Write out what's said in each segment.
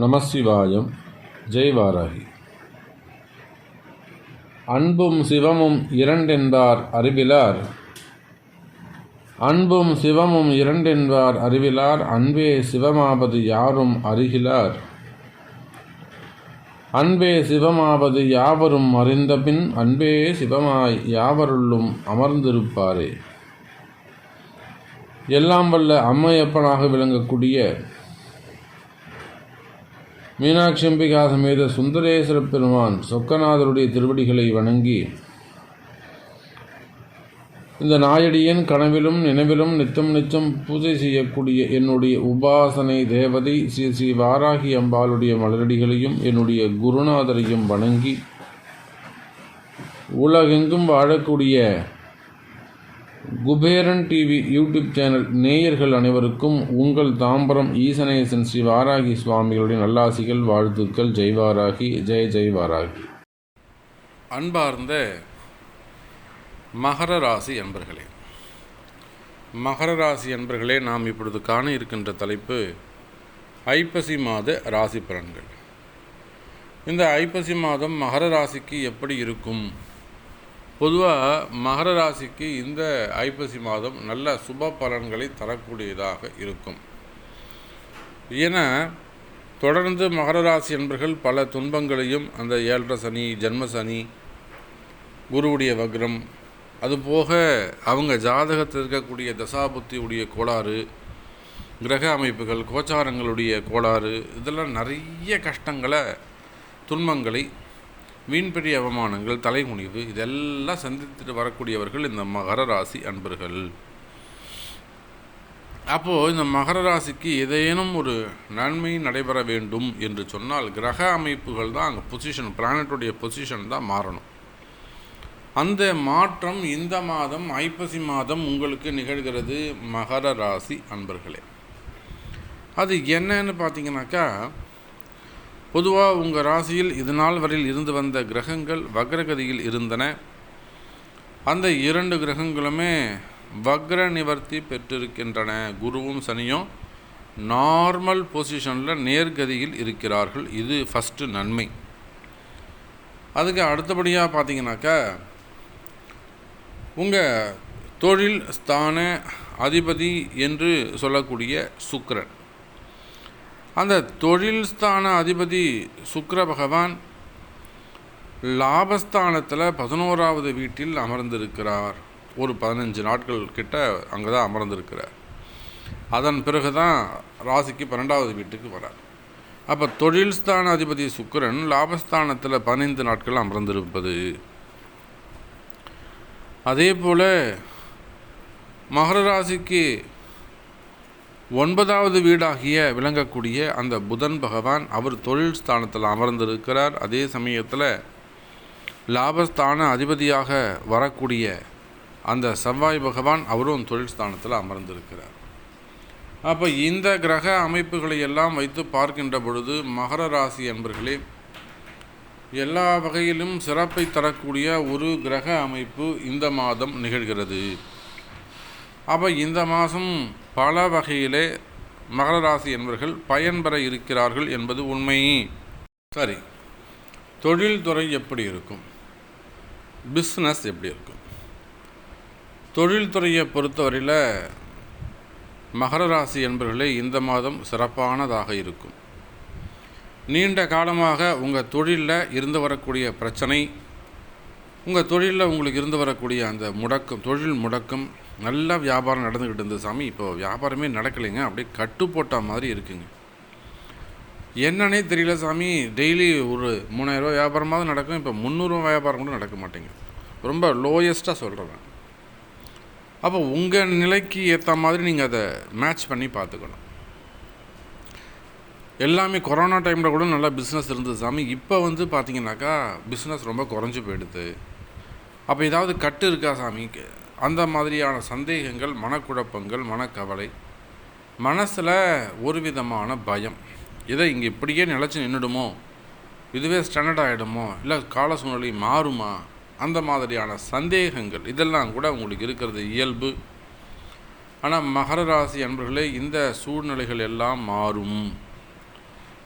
நமசிவாயம் ஜெய்வாராகி அன்பும் சிவமும் இரண்டென்பார் அறிவிலார். அன்பும் சிவமும் இரண்டென்பார் அறிவிலார். அன்பே சிவமாவது யாரும் அறிகிலார். அன்பே சிவமாவது யாவரும் அறிந்தபின் அன்பே சிவமாய் யாவருள்ளும் அமர்ந்திருப்பாரே. எல்லாம் வல்ல அம்மையப்பனாக விளங்கக்கூடிய மீனாட்சி அம்பிகா சமேத சுந்தரேஸ்வர பெருமான் சொக்கநாதருடைய திருவடிகளை வணங்கி இந்த நாயடியின் கனவிலும் நினைவிலும் நித்தம் நிச்சம் பூஜை செய்யக்கூடிய என்னுடைய உபாசனை தேவதை ஸ்ரீ ஸ்ரீ வாராகி அம்பாளுடைய மலரடிகளையும் என்னுடைய குருநாதரையும் வணங்கி உலகெங்கும் வாழக்கூடிய குபேரன் டிவி யூடியூப் சேனல் நேயர்கள் அனைவருக்கும் உங்கள் தாம்பரம் ஈசனேசன் ஸ்ரீ வாராகி சுவாமிகளுடைய நல்லாசிகள் வாழ்த்துக்கள். ஜெய் வாராகி ஜெய ஜெய் வாராகி. அன்பார்ந்த மகர ராசி அன்பர்களே மகர ராசி அன்பர்களே நாம் இப்பொழுது காண இருக்கின்ற தலைப்பு ஐப்பசி மாத ராசி பலன்கள். இந்த ஐப்பசி மாதம் மகர ராசிக்கு எப்படி இருக்கும்? பொதுவாக மகர ராசிக்கு இந்த ஐப்பசி மாதம் நல்ல சுப பலன்களை தரக்கூடியதாக இருக்கும். ஏன்னா தொடர்ந்து மகர ராசி என்பர்கள் பல துன்பங்களையும் அந்த ஏழரை சனி ஜென்ம சனி குருவுடைய வக்ரம் அதுபோக அவங்க ஜாதகத்தில் இருக்கக்கூடிய தசாபுத்தியுடைய கோளாறு கிரக அமைப்புகள் கோச்சாரங்களுடைய கோளாறு இதெல்லாம் நிறைய கஷ்டங்களை துன்பங்களை வீண்பெரிய அவமானங்கள் தலைமுனிவு இதெல்லாம் சந்தித்துட்டு வரக்கூடியவர்கள் இந்த மகர ராசி அன்பர்கள். அப்போது இந்த மகர ராசிக்கு ஏதேனும் ஒரு நன்மை நடைபெற வேண்டும் என்று சொன்னால் கிரக அமைப்புகள் தான் அங்கே பொசிஷன் பிளானட்டுடைய பொசிஷன் தான் மாறணும். அந்த மாற்றம் இந்த மாதம் ஐப்பசி மாதம் உங்களுக்கு நிகழ்கிறது மகர ராசி அன்பர்களே. அது என்னன்னு பார்த்தீங்கன்னாக்கா பொதுவாக உங்கள் ராசியில் இதுநாள் வரையில் இருந்து வந்த கிரகங்கள் வக்ரகதியில் இருந்தன. அந்த இரண்டு கிரகங்களுமே வக்ர நிவர்த்தி பெற்றிருக்கின்றன. குருவும் சனியும் நார்மல் பொசிஷனில் நேர்கதியில் இருக்கிறார்கள். இது ஃபஸ்ட்டு நன்மை. அதுக்கு அடுத்தபடியாக பார்த்தீங்கன்னாக்கா உங்கள் தொழில் ஸ்தான அதிபதி என்று சொல்லக்கூடிய சுக்கரன். அந்த தொழில் ஸ்தான அதிபதி சுக்கர பகவான் லாபஸ்தானத்தில் பதினோராவது வீட்டில் அமர்ந்திருக்கிறார். ஒரு பதினஞ்சு நாட்கள் கிட்ட அங்கே தான் அமர்ந்திருக்கிறார். அதன் பிறகு தான் ராசிக்கு பன்னெண்டாவது வீட்டுக்கு வரார். அப்போ தொழில் ஸ்தான அதிபதி சுக்கரன் லாபஸ்தானத்தில் பதினைந்து நாட்கள் அமர்ந்திருப்பது. அதே போல் மகர ராசிக்கு ஒன்பதாவது வீடாகிய விளங்கக்கூடிய அந்த புதன் பகவான் அவர் தொழில் ஸ்தானத்தில் அமர்ந்திருக்கிறார். அதே சமயத்தில் லாபஸ்தான அதிபதியாக வரக்கூடிய அந்த செவ்வாய் பகவான் அவரும் தொழில் ஸ்தானத்தில் அமர்ந்திருக்கிறார். அப்போ இந்த கிரக அமைப்புகளை எல்லாம் வைத்து பார்க்கின்ற பொழுது மகர ராசி என்பர்களே எல்லா வகையிலும் சிறப்பை தரக்கூடிய ஒரு கிரக அமைப்பு இந்த மாதம் நிகழ்கிறது. அப்போ இந்த மாதம் பல வகையிலே மகர ராசி என்பவர்கள் பயன்பெற இருக்கிறார்கள் என்பது உண்மை. சரி தொழில்துறை எப்படி இருக்கும்? பிஸ்னஸ் எப்படி இருக்கும்? தொழில்துறையை பொறுத்தவரையில் மகர ராசி என்பவர்களே இந்த மாதம் சிறப்பானதாக இருக்கும். நீண்ட காலமாக உங்கள் தொழிலில் இருந்து வரக்கூடிய பிரச்சனை உங்கள் தொழிலில் உங்களுக்கு இருந்து வரக்கூடிய அந்த முடக்கம் தொழில் முடக்கம் நல்லா வியாபாரம் நடந்துக்கிட்டு இருந்தது சாமி. இப்போ வியாபாரமே நடக்கலைங்க. அப்படியே கட்டு போட்ட மாதிரி இருக்குங்க. என்னன்னே தெரியல சாமி. டெய்லி ஒரு மூணாயிரரூவா வியாபாரமாவது நடக்கும். இப்போ முந்நூறுரூவா வியாபாரம் கூட நடக்க மாட்டேங்க. ரொம்ப லோயஸ்ட்டாக சொல்கிறேன் அப்போ உங்கள் நிலைக்கு ஏற்ற மாதிரி நீங்கள் அதை மேட்ச் பண்ணி பார்த்துக்கணும். எல்லாமே கொரோனா டைமில் கூட நல்லா பிஸ்னஸ் இருந்தது சாமி. இப்போ வந்து பார்த்தீங்கன்னாக்கா பிஸ்னஸ் ரொம்ப குறைஞ்சி போயிடுது. அப்போ ஏதாவது கட்டு இருக்கா சாமி? அந்த மாதிரியான சந்தேகங்கள் மனக்குழப்பங்கள் மனக்கவலை மனசில் ஒரு விதமான பயம். இதை இங்கே இப்படியே நிலச்சி நின்றுடுமோ இதுவே ஸ்டாண்டர்ட் ஆகிடுமோ இல்லை கால சூழ்நிலை மாறுமா? அந்த மாதிரியான சந்தேகங்கள் இதெல்லாம் கூட உங்களுக்கு இருக்கிறது இயல்பு. ஆனால் மகர ராசி அன்பர்களே இந்த சூழ்நிலைகள் எல்லாம் மாறும்.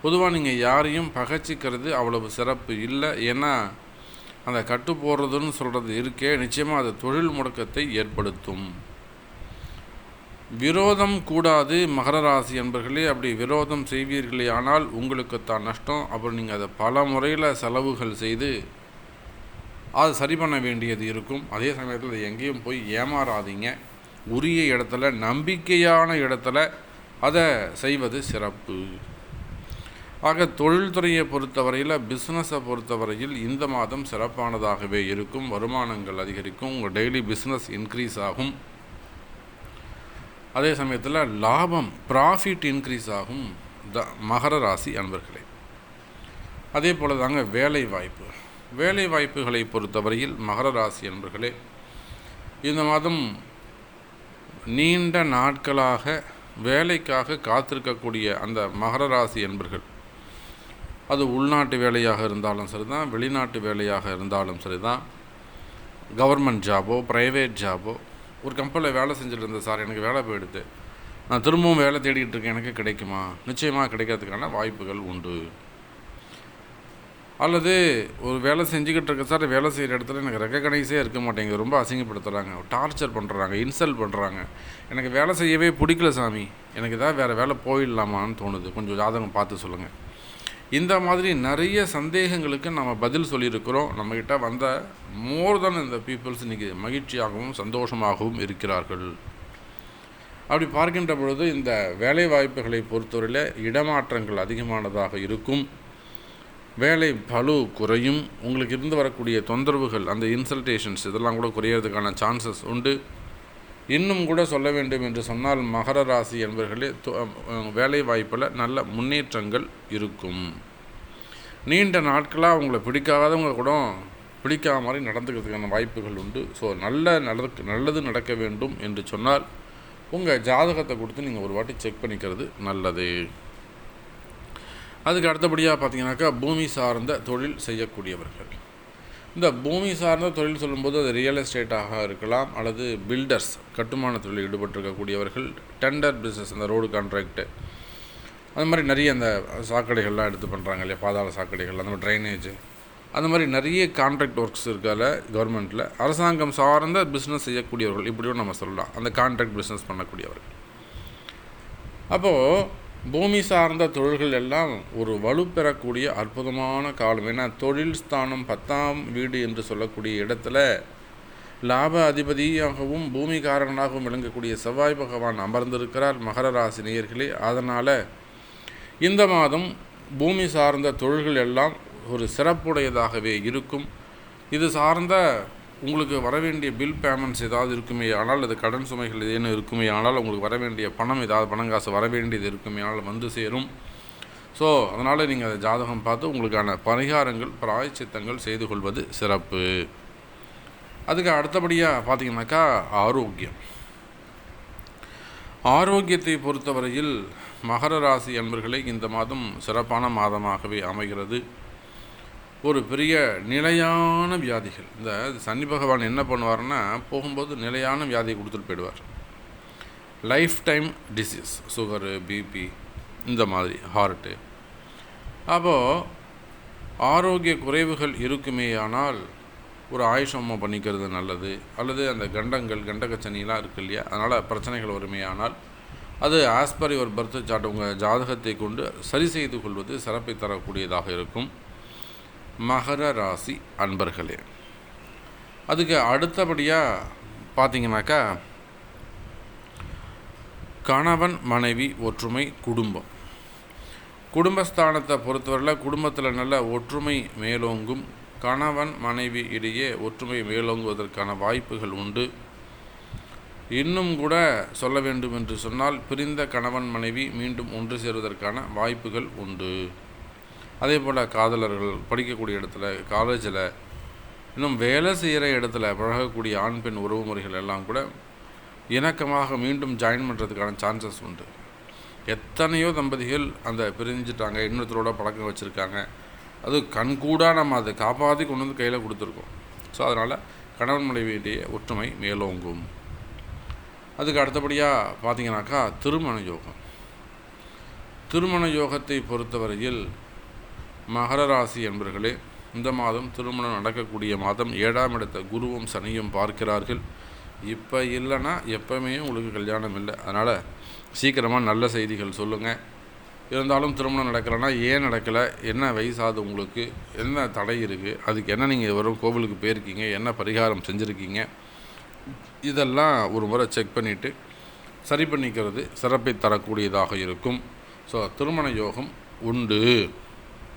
பொதுவாக நீங்கள் யாரையும் பகைச்சிக்கிறது அவ்வளவு சிறப்பு இல்லை. ஏன்னா அந்த கட்டு போடுறதுன்னு சொல்கிறது இருக்கே நிச்சயமாக அது தொழில் முடக்கத்தை ஏற்படுத்தும். விரோதம் கூடாது மகர ராசி என்பர்களே அப்படி விரோதம் செய்வீர்களே ஆனால் உங்களுக்கு தான் நஷ்டம். அப்புறம் நீங்கள் அதை பல முறையில் செலவுகள் செய்து அது சரி பண்ண வேண்டியது இருக்கும். அதே சமயத்தில் எங்கேயும் போய் ஏமாறாதீங்க. உரிய இடத்துல நம்பிக்கையான இடத்துல அதை செய்வது சிறப்பு. ஆக தொழில்துறையை பொறுத்தவரையில் பிஸ்னஸை பொறுத்தவரையில் இந்த மாதம் சிறப்பானதாகவே இருக்கும். வருமானங்கள் அதிகரிக்கும். உங்கள் டெய்லி பிஸ்னஸ் இன்க்ரீஸ் ஆகும். அதே சமயத்தில் லாபம் ப்ராஃபிட் இன்க்ரீஸ் ஆகும். த மகர ராசி அன்பர்களே. அதே போல் தாங்க வேலை வாய்ப்பு வேலை வாய்ப்புகளை பொறுத்தவரையில் மகர ராசி அன்பர்களே இந்த மாதம் நீண்ட நாட்களாக வேலைக்காக காத்திருக்கக்கூடிய அந்த மகர ராசி என்பர்கள் அது உள்நாட்டு வேலையாக இருந்தாலும் சரி தான் வெளிநாட்டு வேலையாக இருந்தாலும் சரி தான் கவர்மெண்ட் ஜாபோ ப்ரைவேட் ஜாபோ ஒரு கம்பெனியில் வேலை செஞ்சுட்டு இருந்தேன் சார் எனக்கு வேலை போயிடுது. நான் திரும்பவும் வேலை தேடிக்கிட்டு இருக்கேன் எனக்கு கிடைக்குமா? நிச்சயமாக கிடைக்கிறதுக்கான வாய்ப்புகள் உண்டு. அல்லது ஒரு வேலை செஞ்சுக்கிட்டு இருக்க சார் வேலை செய்கிற இடத்துல எனக்கு ரெக்கக்னைஸே இருக்க மாட்டேங்குது. ரொம்ப அசிங்கப்படுத்துகிறாங்க டார்ச்சர் பண்ணுறாங்க இன்சல்ட் பண்ணுறாங்க எனக்கு வேலை செய்யவே பிடிக்கல சாமி. எனக்கு ஏதாவது வேறு வேலை போயிடலாமான்னு தோணுது. கொஞ்சம் ஜாதகம் பார்த்து சொல்லுங்கள் இந்த மாதிரி நிறைய சந்தேகங்களுக்கு நம்ம பதில் சொல்லியிருக்கிறோம். நம்மக்கிட்ட வந்த மோர் தென் இந்த பீப்புள்ஸ் இன்றைக்கி மகிழ்ச்சியாகவும் சந்தோஷமாகவும் இருக்கிறார்கள். அப்படி பார்க்கின்ற பொழுது இந்த வேலை வாய்ப்புகளை பொறுத்தவரையில் இடமாற்றங்கள் அதிகமானதாக இருக்கும். வேலை பளு குறையும். உங்களுக்கு இருந்து வரக்கூடிய தொந்தரவுகள் அந்த இன்சல்டேஷன்ஸ் இதெல்லாம் கூட குறையிறதுக்கான சான்சஸ் உண்டு. இன்னும் கூட சொல்ல வேண்டும் என்று சொன்னால் மகர ராசி என்பவர்களே வேலை வாய்ப்பில் நல்ல முன்னேற்றங்கள் இருக்கும். நீண்ட நாட்களாக அவங்கள பிடிக்காதவங்க கூட பிடிக்காத மாதிரி நடந்துக்கிறதுக்கான வாய்ப்புகள் உண்டு. ஸோ நல்ல நடக்க நல்லது நடக்க வேண்டும் என்று சொன்னால் உங்கள் ஜாதகத்தை கொடுத்து நீங்கள் ஒரு வாட்டி செக் பண்ணிக்கிறது நல்லது. அதுக்கு அடுத்தபடியாக பார்த்தீங்கன்னாக்கா பூமி சார்ந்த தொழில் செய்யக்கூடியவர்கள். இந்த பூமி சார்ந்த தொழில் சொல்லும்போது அது ரியல் எஸ்டேட்டாக இருக்கலாம் அல்லது பில்டர்ஸ் கட்டுமான தொழில் ஈடுபட்டிருக்கக்கூடியவர்கள் டெண்டர் பிஸ்னஸ் அந்த ரோடு கான்ட்ராக்டு அந்த மாதிரி நிறைய அந்த சாக்கடைகள்லாம் எடுத்து பண்ணுறாங்க இல்லையா? பாதாள சாக்கடைகள் அந்த மாதிரி ட்ரைனேஜ் அந்த மாதிரி நிறைய கான்ட்ராக்ட் ஒர்க்ஸ் இருக்கால கவர்மெண்ட்டில் அரசாங்கம் சார்ந்த பிஸ்னஸ் செய்யக்கூடியவர்கள் இப்படியும் நம்ம சொல்லலாம். அந்த கான்ட்ராக்ட் பிஸ்னஸ் பண்ணக்கூடியவர்கள். அப்போது பூமி சார்ந்த தொழில்கள் எல்லாம் ஒரு வலுப்பெறக்கூடிய அற்புதமான காலம். ஏன்னா தொழில் ஸ்தானம் பத்தாம் வீடு என்று சொல்லக்கூடிய இடத்துல லாப அதிபதியாகவும் பூமிகாரனாகவும் விளங்கக்கூடிய செவ்வாய் பகவான் அமர்ந்திருக்கிறார் மகர ராசி நேயர்களே. அதனால் இந்த மாதம் பூமி சார்ந்த தொழில்கள் எல்லாம் ஒரு சிறப்புடையதாகவே இருக்கும். இது சார்ந்த உங்களுக்கு வர வேண்டிய பில் பேமெண்ட்ஸ் ஏதாவது இருக்குமே ஆனால் அது கடன் சுமைகள் ஏதேனும் இருக்குமே ஆனால் உங்களுக்கு வர வேண்டிய பணம் ஏதாவது பணம் காசு வர வேண்டியது இருக்குமே ஆனால் வந்து சேரும். ஸோ அதனால் நீங்கள் அதை ஜாதகம் பார்த்து உங்களுக்கான பரிகாரங்கள் பிராய்ச்சித்தங்கள் செய்து கொள்வது சிறப்பு. அதுக்கு அடுத்தபடியாக பார்த்தீங்கன்னாக்கா ஆரோக்கியம். ஆரோக்கியத்தை பொறுத்தவரையில் மகர ராசி அன்பர்களை இந்த மாதம் சிறப்பான மாதமாகவே அமைகிறது. ஒரு பெரிய நிலையான வியாதிகள். இந்த சனி பகவான் என்ன பண்ணுவார்னா போகும்போது நிலையான வியாதியை கொடுத்துட்டு போயிடுவார். Life time disease sugar BP இந்த மாதிரி ஹார்ட்டு அப்போது ஆரோக்கிய குறைவுகள் இருக்குமே ஆனால் ஒரு ஆயுஷமம் பண்ணிக்கிறது நல்லது. அல்லது அந்த கண்டங்கள் கண்டகச்சனிலாம் இருக்கு இல்லையா? அதனால் பிரச்சனைகள் வருமையானால் அது ஆஸ்பர் யுவர் பர்த் சார்ட் உங்கள் ஜாதகத்தை கொண்டு சரி செய்து கொள்வது சிறப்பை தரக்கூடியதாக இருக்கும். மகர ராசி அன்பர்களே. அதுக்கு அடுத்தபடியாக பார்த்தீங்கன்னாக்கா கணவன் மனைவி ஒற்றுமை குடும்பம். குடும்பஸ்தானத்தை பொறுத்தவரையில் குடும்பத்தில் நல்ல ஒற்றுமை மேலோங்கும் கணவன் மனைவி இடையே ஒற்றுமை மேலோங்குவதற்கான வாய்ப்புகள் உண்டு. இன்னும் கூட சொல்ல வேண்டும் என்று சொன்னால் பிரிந்த கணவன் மனைவி மீண்டும் ஒன்று சேருவதற்கான வாய்ப்புகள் உண்டு. அதே போல் காதலர்கள் படிக்கக்கூடிய இடத்துல காலேஜில் இன்னும் வேலை செய்கிற இடத்துல பழகக்கூடிய ஆண் பெண் உறவு முறைகள் எல்லாம் கூட இணக்கமாக மீண்டும் ஜாயின் பண்ணுறதுக்கான சான்சஸ் உண்டு. எத்தனையோ தம்பதிகள் அந்த பிரிஞ்சுட்டாங்க இன்னொருத்தரோட பழக்கம் வச்சுருக்காங்க. அது கண்கூடாக நம்ம அதை காப்பாற்றி கொண்டு வந்து கையில் கொடுத்துருக்கோம். ஸோ அதனால் கணவன் மனைவியுடைய ஒற்றுமை மேலோங்கும். அதுக்கு அடுத்தபடியாக பார்த்தீங்கன்னாக்கா திருமண யோகம். திருமண யோகத்தை பொறுத்தவரையில் மகர ராசி என்பர்களே இந்த மாதம் திருமணம் நடக்கக்கூடிய மாதம் ஏழாம் இடத்த குருவும் சனியும் பார்க்கிறார்கள். இப்போ இல்லைன்னா எப்பவுமே உங்களுக்கு கல்யாணம் இல்லை. அதனால் சீக்கிரமாக நல்ல செய்திகள் சொல்லுங்கள் இருந்தாலும் திருமணம் நடக்கலைன்னா ஏன் நடக்கலை? என்ன வயசாகுது உங்களுக்கு? என்ன தடை இருக்குது அதுக்கு என்ன நீங்கள் வரும் கோவிலுக்கு போயிருக்கீங்க? என்ன பரிகாரம் செஞ்சுருக்கீங்க? இதெல்லாம் ஒரு முறை செக் பண்ணிவிட்டு சரி பண்ணிக்கிறது சிறப்பை தரக்கூடியதாக இருக்கும். ஸோ திருமண யோகம் உண்டு.